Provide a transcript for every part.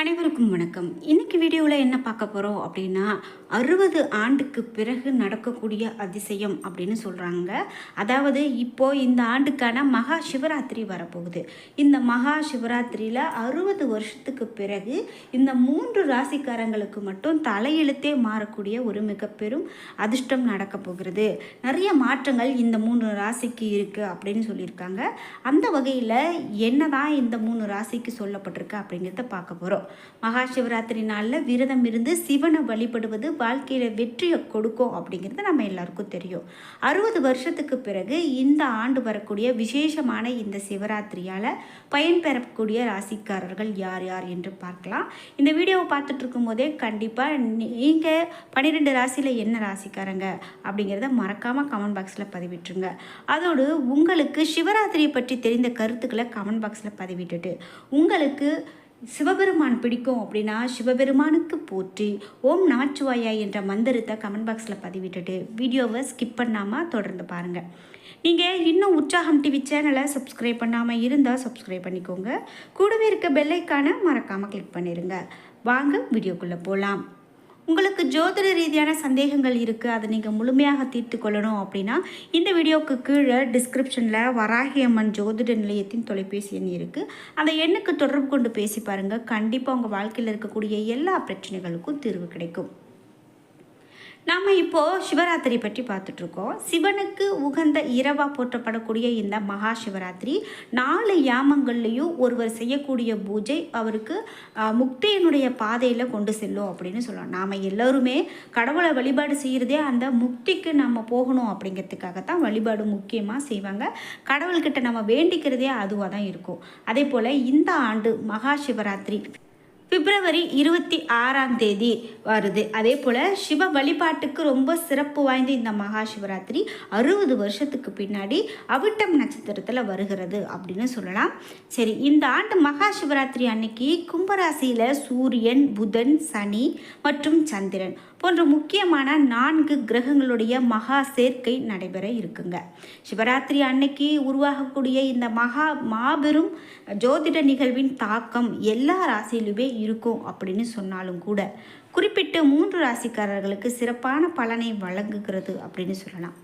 அனைவருக்கும் வணக்கம். இன்னைக்கு வீடியோவில் என்ன பார்க்க போகிறோம் அப்படின்னா அறுபது ஆண்டுக்கு பிறகு நடக்கக்கூடிய அதிசயம் அப்படின்னு சொல்கிறாங்க அதாவது இப்போது இந்த ஆண்டுக்கான மகா சிவராத்திரி வரப்போகுது. இந்த மகா சிவராத்திரியில் அறுபது வருஷத்துக்கு பிறகு இந்த மூன்று ராசிக்காரங்களுக்கு மட்டும் தலையெழுத்தே மாறக்கூடிய ஒரு மிக பெரும் அதிர்ஷ்டம் நடக்க போகிறது. நிறைய மாற்றங்கள் இந்த மூணு ராசிக்கு இருக்குது அப்படின்னு சொல்லியிருக்காங்க. அந்த வகையில் என்ன தான் இந்த மூணு ராசிக்கு சொல்லப்பட்டிருக்கு அப்படிங்கிறத பார்க்க போகிறோம் மகா சிவராத்திரி நாளில் விரதம் இருந்து சிவனை வழிபடுவது வாழ்க்கையில் வெற்றியை கொடுக்கும் அப்படிங்கிறது நம்ம எல்லாருக்கும் தெரியும். அறுபது வருஷத்துக்கு பிறகு இந்த ஆண்டு வரக்கூடிய விசேஷமான இந்த சிவராத்திரியால் பயன்பெறக்கூடிய ராசிக்காரர்கள் யார் யார் என்று பார்க்கலாம். இந்த வீடியோவை பார்த்துட்டு இருக்கும்போதே கண்டிப்பாக நீங்கள் பன்னிரெண்டு ராசியில் என்ன ராசிக்காரங்க அப்படிங்கிறத மறக்காமல் கமெண்ட் பாக்ஸில் பதிவிட்டுருங்க. அதோடு உங்களுக்கு சிவராத்திரியை பற்றி தெரிந்த கருத்துக்களை கமெண்ட் பாக்ஸில் பதிவிட்டுட்டு உங்களுக்கு சிவபெருமான் பிடிக்கும் அப்படின்னா சிவபெருமானுக்கு போற்றி. ஓம் நாச்சுவாயா என்ற மந்திரத்தை கமெண்ட் பாக்ஸில் பதிவிட்டுட்டு வீடியோவை ஸ்கிப் பண்ணாமல் தொடர்ந்து பாருங்கள் நீங்கள் இன்னும் உற்சாகம் டிவி சேனலை சப்ஸ்கிரைப் பண்ணாமல் இருந்தால் சப்ஸ்கிரைப் பண்ணிக்கோங்க. கூடவே இருக்க பெல்லைக்கான மறக்காமல் கிளிக் பண்ணிடுங்க வாங்க வீடியோக்குள்ளே போகலாம் உங்களுக்கு ஜோதிட ரீதியான சந்தேகங்கள் இருக்குது அதை நீங்கள் முழுமையாக தீர்த்து கொள்ளணும் அப்படின்னா இந்த வீடியோவுக்கு கீழே டிஸ்கிரிப்ஷனில் வராகி அம்மன் ஜோதிட நிலையத்தின் தொலைபேசி எண் இருக்குது அந்த எண்ணுக்கு தொடர்பு கொண்டு பேசி பாருங்கள் கண்டிப்பாக உங்கள் வாழ்க்கையில் இருக்கக்கூடிய எல்லா பிரச்சனைகளுக்கும் தீர்வு கிடைக்கும். நாம் இப்போது சிவராத்திரி பற்றி பார்த்துட்ருக்கோம். சிவனுக்கு உகந்த இரவாக போற்றப்படக்கூடிய இந்த மகா சிவராத்திரி நாலு யாமங்கள்லேயும் ஒருவர் செய்யக்கூடிய பூஜை அவருக்கு முக்தியினுடைய பாதையில் கொண்டு செல்லும் அப்படின்னு சொல்லலாம். நாம் எல்லோருமே கடவுளை வழிபாடு செய்கிறதே அந்த முக்திக்கு நம்ம போகணும் அப்படிங்கிறதுக்காகத்தான் வழிபாடு முக்கியமாக செய்வாங்க. கடவுள்கிட்ட நம்ம வேண்டிக்கிறதே அதுவாக தான் இருக்கும். அதே போல் இந்த ஆண்டு மகா சிவராத்திரி பிப்ரவரி இருபத்தி ஆறாம் தேதி வருது. அதே போல் சிவ வழிபாட்டுக்கு ரொம்ப சிறப்பு வாய்ந்த இந்த மகா சிவராத்திரி அறுபது வருஷத்துக்கு பின்னாடி அவிட்டம் நட்சத்திரத்தில் வருகிறது அப்படின்னு சொல்லலாம். சரி இந்த ஆண்டு மகா சிவராத்திரி அன்னைக்கு கும்பராசியில் சூரியன் புதன் சனி மற்றும் சந்திரன் போன்ற முக்கியமான நான்கு கிரகங்களுடைய மகா சேர்க்கை நடைபெற இருக்குங்க. சிவராத்திரி அன்னைக்கு உருவாகக்கூடிய இந்த மகா மாபெரும் ஜோதிட நிகழ்வின் தாக்கம் எல்லா ராசியிலுமே இருக்கும் அப்படின்னு சொன்னாலும் கூட குறிப்பிட்ட மூன்று ராசிக்காரர்களுக்கு சிறப்பான பலனை வழங்குகிறது அப்படின்னு சொல்லலாம்.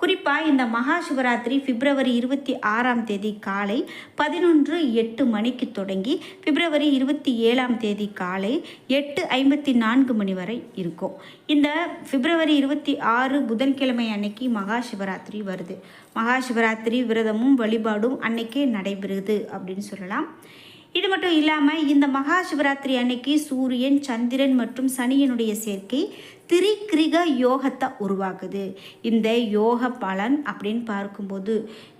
குறிப்பாக இந்த மகா சிவராத்திரி பிப்ரவரி இருபத்தி ஆறாம் தேதி காலை பதினொன்று எட்டு மணிக்கு தொடங்கி பிப்ரவரி இருபத்தி ஏழாம் தேதி காலை எட்டு ஐம்பத்தி நான்கு மணி வரை இருக்கும். இந்த பிப்ரவரி இருபத்தி ஆறு புதன்கிழமை அன்னைக்கு மகா சிவராத்திரி வருது. மகா சிவராத்திரி விரதமும் வழிபாடும் அன்னைக்கே நடைபெறுது அப்படின்னு சொல்லலாம். இது மட்டும் இல்லாமல் இந்த மகா சிவராத்திரி அன்னைக்கு சூரியன் சந்திரன் மற்றும் சனியனுடைய சேர்க்கை திரிகிரிக யோகத்தை உருவாக்குது. இந்த யோக பலன் அப்படின்னு பார்க்கும்போது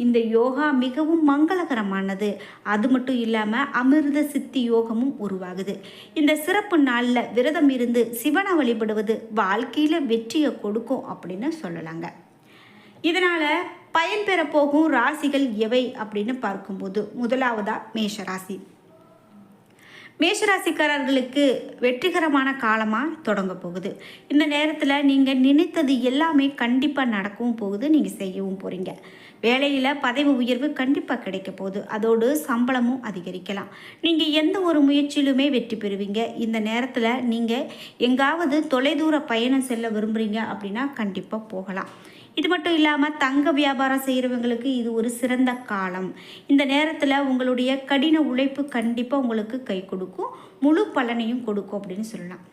இந்த யோகா மிகவும் மங்களகரமானது. அது மட்டும் இல்லாமல் அமிர்த சித்தி யோகமும் உருவாகுது. இந்த சிறப்பு நாளில் விரதம் இருந்து சிவனை வழிபடுவது வாழ்க்கையில் வெற்றியை கொடுக்கும் அப்படின்னு சொல்லலாங்க. இதனால் பயன்பெற போகும் ராசிகள் எவை அப்படின்னு பார்க்கும்போது முதலாவதா மேஷ ராசி. மேஷராசிக்காரர்களுக்கு வெற்றிகரமான காலமாக தொடங்க போகுது. இந்த நேரத்தில் நீங்கள் நினைத்தது எல்லாமே கண்டிப்பாக நடக்கவும் போகுது நீங்கள் செய்யவும் போகிறீங்க வேலையில் பதவி உயர்வு கண்டிப்பாக கிடைக்க போகுது. அதோடு சம்பளமும் அதிகரிக்கலாம். நீங்கள் எந்த ஒரு முயற்சியிலுமே வெற்றி பெறுவீங்க. இந்த நேரத்தில் நீங்கள் எங்காவது தொலைதூர பயணம் செல்ல விரும்புகிறீங்க அப்படின்னா கண்டிப்பாக போகலாம். இது மட்டும் இல்லாமல் தங்க வியாபாரம் செய்கிறவங்களுக்கு இது ஒரு சிறந்த காலம். இந்த நேரத்தில் உங்களுடைய கடின உழைப்பு கண்டிப்பாக உங்களுக்கு கை கொடுக்கும். முழு பலனையும் கொடுக்கும் அப்படின்னு சொல்லலாம்.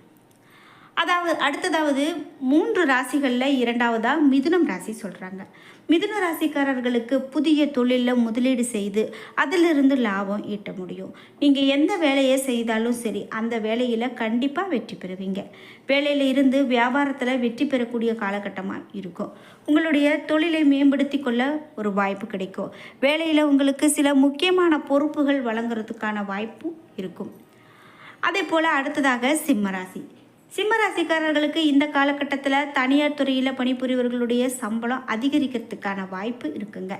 அதாவது அடுத்ததாவது மூன்று ராசிகளில் இரண்டாவதாக மிதுனம் ராசி சொல்கிறாங்க மிதுன ராசிக்காரர்களுக்கு புதிய தொழிலில் முதலீடு செய்து அதிலிருந்து லாபம் ஈட்ட முடியும். நீங்கள் எந்த வேலையை செய்தாலும் சரி அந்த வேலையில் கண்டிப்பாக வெற்றி பெறுவீங்க. வேலையில் இருந்து வியாபாரத்தில் வெற்றி பெறக்கூடிய காலகட்டமாக இருக்கும். உங்களுடைய தொழிலை மேம்படுத்தி கொள்ள ஒரு வாய்ப்பு கிடைக்கும். வேலையில் உங்களுக்கு சில முக்கியமான பொறுப்புகள் வழங்குறதுக்கான வாய்ப்பும் இருக்கும். அதே போல் அடுத்ததாக சிம்ம சிம்மராசிக்காரர்களுக்கு சிம்ம ராசிக்காரர்களுக்கு இந்த காலகட்டத்தில் தனியார் துறையில் பணிபுரிவர்களுடைய சம்பளம் அதிகரிக்கிறதுக்கான வாய்ப்பு இருக்குங்க.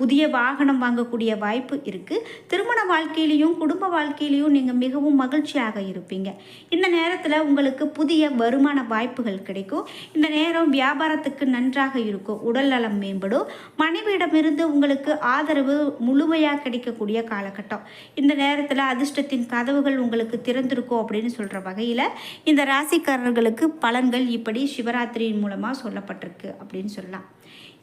புதிய வாகனம் வாங்கக்கூடிய வாய்ப்பு இருக்குது திருமண வாழ்க்கையிலையும் குடும்ப வாழ்க்கையிலையும் நீங்கள் மிகவும் மகிழ்ச்சியாக இருப்பீங்க. இந்த நேரத்தில் உங்களுக்கு புதிய வருமான வாய்ப்புகள் கிடைக்கும். இந்த நேரம் வியாபாரத்துக்கு நன்றாக இருக்கும். உடல் நலம் மேம்படும். மனைவியிடமிருந்து உங்களுக்கு ஆதரவு முழுமையாக கிடைக்கக்கூடிய காலகட்டம். இந்த நேரத்தில் அதிர்ஷ்டத்தின் கதவுகள் உங்களுக்கு திறந்திருக்கும் அப்படின்னு சொல்கிற வகையில் இந்த ராசிக்காரர்களுக்கு பலன்கள் இப்படி சிவராத்திரியின் மூலமாக சொல்லப்பட்டிருக்கு அப்படின்னு சொல்லலாம்.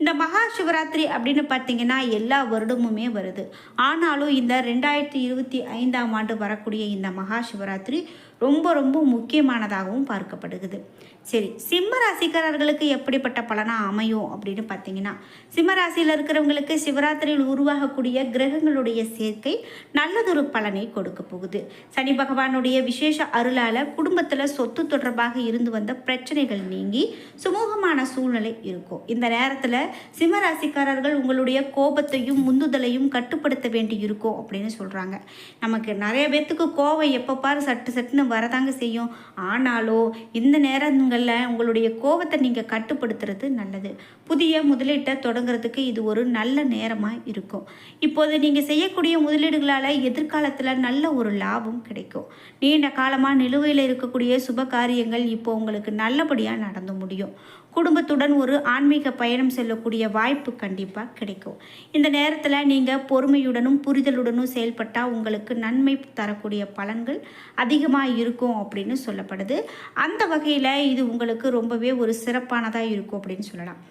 இந்த மகா சிவராத்திரி அப்படின்னு பார்த்தீங்கன்னா எல்லா வருடமுமே வருது. ஆனாலும் இந்த ரெண்டாயிரத்தி இருபத்தி ஐந்தாம் ஆண்டு வரக்கூடிய இந்த மகா சிவராத்திரி ரொம்ப ரொம்ப முக்கியமானதாகவும் பார்க்கப்படுகிறது. சரி சிம்ம ராசிக்காரர்களுக்கு எப்படிப்பட்ட பலனாக அமையும் அப்படின்னு பார்த்தீங்கன்னா சிம்ம ராசியில் இருக்கிறவங்களுக்கு சிவராத்திரியில் உருவாகக்கூடிய கிரகங்களுடைய சேர்க்கை நல்லதொரு பலனை கொடுக்க போகுது. சனி பகவானுடைய விசேஷ அருளால் குடும்பத்தில் சொத்து தொடர்பாக இருந்து வந்த பிரச்சனைகள் நீங்கி சுமூகமான சூழ்நிலை இருக்கும். இந்த நேரத்தில் சிம்ம ராசிக்காரர்கள் உங்களுடைய கோபத்தையும் முந்துதலையும் கட்டுப்படுத்த வேண்டி இருக்கும் அப்படின்னு சொல்கிறாங்க நமக்கு நிறைய பேர்த்துக்கு கோபம் எப்போ பாரு சட்டு சட்டுன்னு வரதாங்க செய்யும். ஆனாலும் இந்த நேரங்களில் உங்களுடைய கோபத்தை நீங்கள் கட்டுப்படுத்துறது நல்லது. புதிய முதலீட்டை தொடங்குறதுக்கு இது ஒரு நல்ல நேரமாக இருக்கும். இப்போது நீங்கள் செய்யக்கூடிய முதலீடுகளால் எதிர்காலத்தில் நல்ல ஒரு லாபம் கிடைக்கும். நீண்ட காலமாக நிலுவையில் இருக்கக்கூடிய சுப காரியங்கள் இப்போ உங்களுக்கு நல்லபடியாக நடந்து முடியும். குடும்பத்துடன் ஒரு ஆன்மீக பயணம் செல்லக்கூடிய வாய்ப்பு கண்டிப்பாக கிடைக்கும். இந்த நேரத்தில் நீங்கள் பொறுமையுடனும் புரிதலுடனும் செயல்பட்டால் உங்களுக்கு நன்மை தரக்கூடிய பலன்கள் அதிகமாக இருக்கும் அப்படின்னு சொல்லப்படுது. அந்த வகையில் இது உங்களுக்கு ரொம்பவே ஒரு சிறப்பானதாக இருக்கும் அப்படின்னு சொல்லலாம்.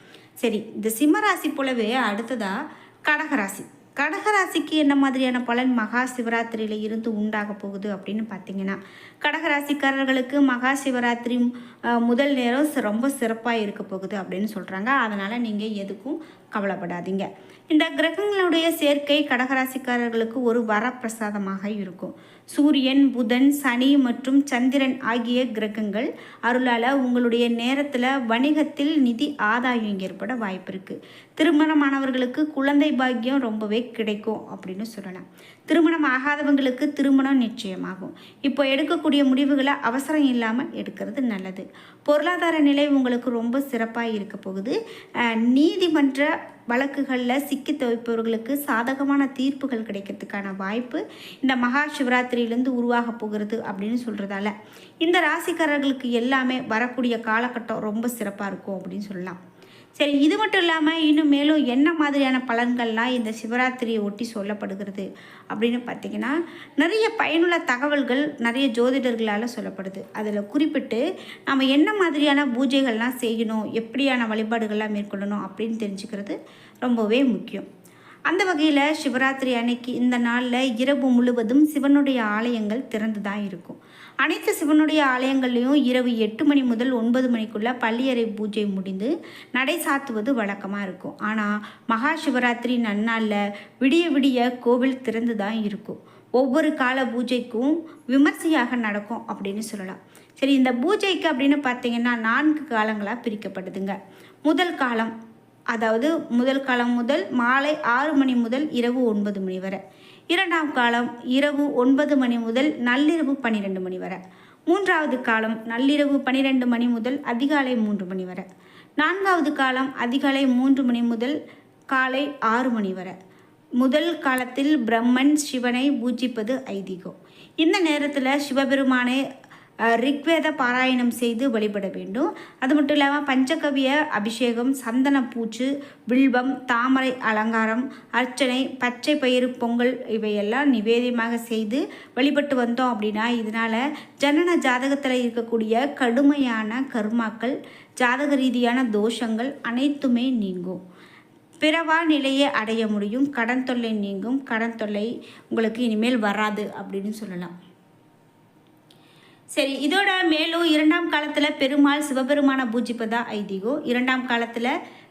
சரி இந்த சிம்மராசி போலவே அடுத்ததாக கடகராசி கடகராசிக்கு என்ன மாதிரியான பலன் மகா சிவராத்திரியில் இருந்து உண்டாக போகுது அப்படின்னு பார்த்தீங்கன்னா கடகராசிக்காரர்களுக்கு மகா சிவராத்திரி முதல் நேரம் ரொம்ப சிறப்பாக இருக்க போகுது அப்படின்னு சொல்கிறாங்க அதனால் நீங்கள் எதுக்கும் கவலைப்படாதீங்க. இந்த கிரகங்களுடைய சேர்க்கை கடகராசிக்காரர்களுக்கு ஒரு வரப்பிரசாதமாக இருக்கும். சூரியன் புதன் சனி மற்றும் சந்திரன் ஆகிய கிரகங்கள் அருளால் உங்களுடைய நேரத்தில் வணிகத்தில் நிதி ஆதாயம் ஏற்பட வாய்ப்பு இருக்குது திருமணமானவர்களுக்கு குழந்தை பாக்கியம் ரொம்பவே கிடைக்கும் அப்படின்னு சொல்லலாம். திருமணம் ஆகாதவங்களுக்கு திருமணம் நிச்சயமாகும். இப்போ எடுக்கக்கூடிய முடிவுகளை அவசரம் இல்லாமல் எடுக்கிறது நல்லது. பொருளாதார நிலை உங்களுக்கு ரொம்ப சிறப்பாக இருக்க போகுது. நீதிமன்ற வழக்குகளில் சிக்கி தவிப்பவர்களுக்கு சாதகமான தீர்ப்புகள் கிடைக்கிறதுக்கான வாய்ப்பு இந்த மகா சிவராத்திரியிலேருந்து உருவாக போகிறது அப்படின்னு சொல்கிறதால இந்த ராசிக்காரர்களுக்கு எல்லாமே வரக்கூடிய காலகட்டம் ரொம்ப சிறப்பாக இருக்கும் அப்படின்னு சொல்லலாம். சரி இது மட்டும் இல்லாமல் இன்னும் மேலும் என்ன மாதிரியான பலன்கள்லாம் இந்த சிவராத்திரியை ஒட்டி சொல்லப்படுகிறது அப்படின்னு பார்த்தீங்கன்னா நிறைய பயனுள்ள தகவல்கள் நிறைய ஜோதிடர்களால் சொல்லப்படுது. அதில் குறிப்பிட்டு நம்ம என்ன மாதிரியான பூஜைகள்லாம் செய்யணும் எப்படியான வழிபாடுகள்லாம் மேற்கொள்ளணும் அப்படின்னு தெரிஞ்சுக்கிறது ரொம்பவே முக்கியம். அந்த வகையில் சிவராத்திரி அன்னைக்கு இந்த நாளில் இரவு முழுவதும் சிவனுடைய ஆலயங்கள் திறந்து தான் இருக்கும். அனைத்து சிவனுடைய ஆலயங்கள்லேயும் இரவு எட்டு மணி முதல் ஒன்பது மணிக்குள்ளே பள்ளியறை பூஜை முடிந்து நடை சாத்துவது வழக்கமாக இருக்கும். ஆனால் மகா சிவராத்திரி நன்னாளில் விடிய விடிய கோவில் திறந்து தான் இருக்கும். ஒவ்வொரு கால பூஜைக்கும் விமர்சையாக நடக்கும் அப்படின்னு சொல்லலாம். சரி இந்த பூஜைக்கு அப்படின்னு பார்த்தீங்கன்னா நான்கு காலங்களாக பிரிக்கப்படுதுங்க முதல் காலம் அதாவது முதல் காலம் முதல் மாலை ஆறு மணி முதல் இரவு ஒன்பது மணி வரை. இரண்டாம் காலம் இரவு ஒன்பது மணி முதல் நள்ளிரவு பன்னிரெண்டு மணி வரை. மூன்றாவது காலம் நள்ளிரவு பன்னிரெண்டு மணி முதல் அதிகாலை மூன்று மணி வரை. நான்காவது காலம் அதிகாலை மூன்று மணி முதல் காலை ஆறு மணி வரை. முதல் காலத்தில் பிரம்மன் சிவனை பூஜிப்பது ஐதீகம். இந்த நேரத்தில் சிவபெருமானை ரிக்வேத பாராயணம் செய்து வழிபட வேண்டும். அது மட்டும் இல்லாமல் பஞ்சகவிய அபிஷேகம் சந்தன பூச்சு வில்வம் தாமரை அலங்காரம் அர்ச்சனை பச்சை பயிறு பொங்கல் இவையெல்லாம் நிவேதியமாக செய்து வழிபட்டு வந்தோம் அப்படின்னா இதனால் ஜனன ஜாதகத்தில் இருக்கக்கூடிய கடுமையான கர்மாக்கள் ஜாதக ரீதியான தோஷங்கள் அனைத்துமே நீங்கும். பிறவா நிலையை அடைய முடியும் கடன் தொல்லை நீங்கும் கடன் தொல்லை உங்களுக்கு இனிமேல் வராது அப்படின்னு சொல்லலாம். சரி இதோட மேலும் இரண்டாம் காலத்தில் பெருமாள் சிவபெருமான பூஜிப்பதா ஐதீகம் இரண்டாம் காலத்தில்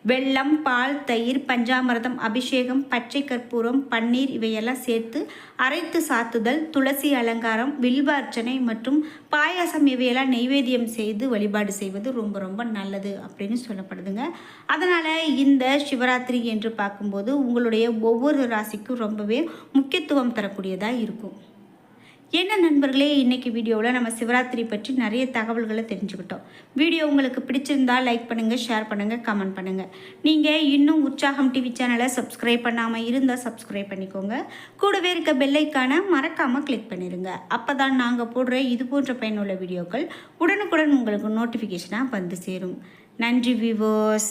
வெள்ளம் பால் தயிர் பஞ்சாமிரதம் அபிஷேகம் பச்சை கற்பூரம் பன்னீர் இவையெல்லாம் சேர்த்து அரைத்து சாத்துதல் துளசி அலங்காரம் வில்வ அர்ச்சனை மற்றும் பாயாசம் இவையெல்லாம் நெய்வேத்தியம் செய்து வழிபாடு செய்வது ரொம்ப ரொம்ப நல்லது அப்படின்னு சொல்லப்படுதுங்க. அதனால் இந்த சிவராத்திரி என்று பார்க்கும்போது உங்களுடைய ஒவ்வொரு ராசிக்கும் ரொம்பவே முக்கியத்துவம் தரக்கூடியதாக இருக்கும். என்ன நண்பர்களே இன்றைக்கி வீடியோவில் நம்ம சிவராத்திரி பற்றி நிறைய தகவல்களை தெரிஞ்சுக்கிட்டோம். வீடியோ உங்களுக்கு பிடிச்சிருந்தா லைக் பண்ணுங்கள் ஷேர் பண்ணுங்கள் கமெண்ட் பண்ணுங்கள் நீங்கள் இன்னும் உற்சாகம் டிவி சேனலை சப்ஸ்கிரைப் பண்ணாமல் இருந்தால் சப்ஸ்கிரைப் பண்ணிக்கோங்க. கூடவே இருக்க பெல்லைக்கான மறக்காமல் கிளிக் பண்ணிடுங்க அப்போ தான் நாங்கள் போடுற இது போன்ற பயனுள்ள வீடியோக்கள் உடனுக்குடன் உங்களுக்கு நோட்டிஃபிகேஷனாக வந்து சேரும். நன்றி விவோஸ்